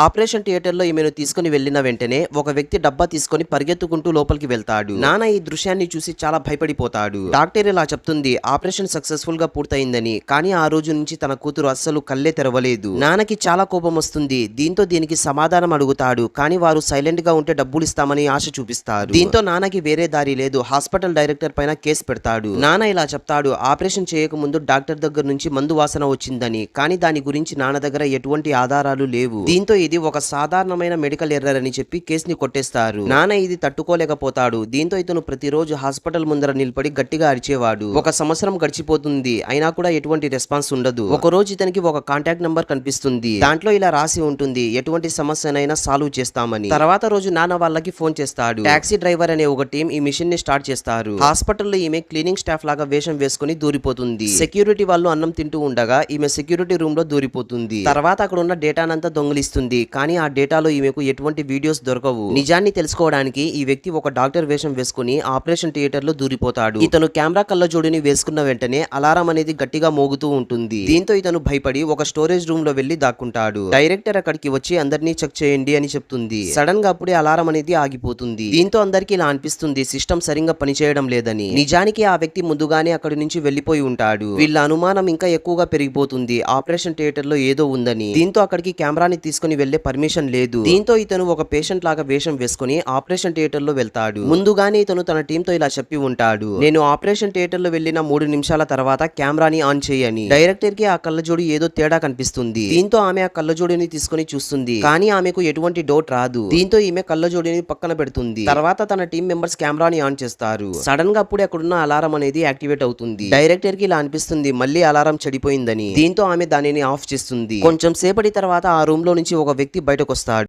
Operation థియేటర్లో ఈమెను తీసుకుని వెళ్ళిన వెంటనే ఒక వ్యక్తి డబ్బా తీసుకొని పరిగెత్తుకుంటూ లోపలికి వెళ్తాడు. నాన్న ఈ దృశ్యాన్ని చూసి చాలా భయపడిపోతాడు. డాక్టర్ ఇలా చెప్తుంది ఆపరేషన్ సక్సెస్ఫుల్గా పూర్తయిందని కానీ ఆ రోజు నుంచి తన కూతురు అస్సలు కళ్ళే తెరవలేదు. నాన్నకి చాలా కోపం వస్తుంది దీంతో దీనికి సమాధానం అడుగుతాడు కానీ వారు సైలెంట్గా ఉంటే డబ్బులు ఇస్తామని ఆశ చూపిస్తారు. దీంతో నాన్నకి వేరే దారి లేదు హాస్పిటల్ డైరెక్టర్ పైన కేసు పెడతాడు. నాన్న ఇలా చెప్తాడు ఆపరేషన్ చేయక ముందు డాక్టర్ దగ్గర నుంచి మందు వాసన వచ్చిందని కానీ దాని గురించి నాన్న దగ్గర ఎటువంటి ఆధారాలు లేవు. దీంతో ఇది ఒక సాధారణమైన మెడికల్ ఎర్రర్ అని చెప్పి కేసుని కొట్టేస్తారు. నాన్న ఇది తట్టుకోలేకపోతాడు. దీంతో ఇతను ప్రతిరోజు హాస్పిటల్ ముందర నిలబడి గట్టిగా అరిచేవాడు. ఒక సంవత్సరం గడిచిపోతుంది. అయినా కూడా ఎటువంటి రెస్పాన్స్ ఉండదు. ఒక రోజు ఇతనికి ఒక కాంటాక్ట్ నంబర్ కనిపిస్తుంది. దాంట్లో ఇలా రాసి ఉంటుంది ఎటువంటి సమస్యనైనా సాల్వ్ చేస్తామని. తర్వాత రోజు నాన్న వాళ్ళకి ఫోన్ చేస్తాడు. టాక్సీ డ్రైవర్ అనే ఒక టీం ఈ మిషన్ని స్టార్ట్ చేస్తారు. హాస్పిటల్లో ఈమె క్లీనింగ్ స్టాఫ్ లాగా వేషం వేసుకుని దూరిపోతుంది. సెక్యూరిటీ వాళ్ళు అన్నం తింటూ ఉండగా ఈమె సెక్యూరిటీ రూమ్లో దూరిపోతుంది. తర్వాత అక్కడ ఉన్న డేటానంతా దొంగిలిస్తుంది. కానీ ఆ డేటాలో ఈమెకు ఎటువంటి వీడియోస్ దొరకవు. నిజాన్ని తెలుసుకోవడానికి ఈ వ్యక్తి ఒక డాక్టర్ వేషం వేసుకుని ఆపరేషన్ థియేటర్లో దూరిపోతాడు. ఇతను కెమెరా కళ్ళజోడిని వేసుకున్న వెంటనే అలారం అనేది గట్టిగా మోగుతూ ఉంటుంది. దీంతో ఇతను భయపడి ఒక స్టోరేజ్ రూమ్లో వెళ్ళి దాక్కుంటాడు. డైరెక్టర్ అక్కడికి వచ్చి అందరినీ చెక్ చేయండి అని చెప్తుంది. సడన్గా అప్పుడే అలారం అనేది ఆగిపోతుంది. దీంతో అందరికీ ఇలా అనిపిస్తుంది సిస్టమ్ సరిగ్గా పనిచేయడం లేదని. నిజానికి ఆ వ్యక్తి ముందుగానే అక్కడి నుంచి వెళ్ళిపోయి ఉంటాడు. వీళ్ళ అనుమానం ఇంకా ఎక్కువగా పెరిగిపోతుంది. ఆపరేషన్ థియేటర్లో ఏదో ఉందని. దీంతో అక్కడికి కెమెరాని తీసుకుని వెళ్ళే పర్మిషన్ లేదు. దీంతో ఇతను ఒక పేషెంట్ లాగా వేషం వేసుకుని ఆపరేషన్ థియేటర్లో వెళ్తాడు. ముందుగానే ఇతను తన టీం తో ఇలా చెప్పి ఉంటాడు. నేను ఆపరేషన్ థియేటర్లో వెళ్ళిన మూడు నిమిషాల తర్వాత కెమెరాని ఆన్ చేయని. డైరెక్టర్కి ఆ కళ్ళజోడి ఏదో తేడా కనిపిస్తుంది. దీంతో ఆమె ఆ కళ్ళజోడిని తీసుకుని చూస్తుంది. కానీ ఆమెకు ఎటువంటి డౌట్ రాదు. దీంతో ఈమె కళ్ళజోడిని పక్కన పెడుతుంది. తర్వాత తన టీం మెంబర్స్ కెమెరాని ఆన్ చేస్తారు. సడన్గా అప్పుడే అక్కడున్న అలారం అనేది యాక్టివేట్ అవుతుంది. డైరెక్టర్కి ఇలా అనిపిస్తుంది మళ్ళీ అలారం చెడిపోయిందని. దీంతో ఆమె దానిని ఆఫ్ చేస్తుంది. కొంచెం సేపటి తర్వాత ఆ రూమ్లో నుంచి ఒక వ్యక్తి బయటకు వస్తాడు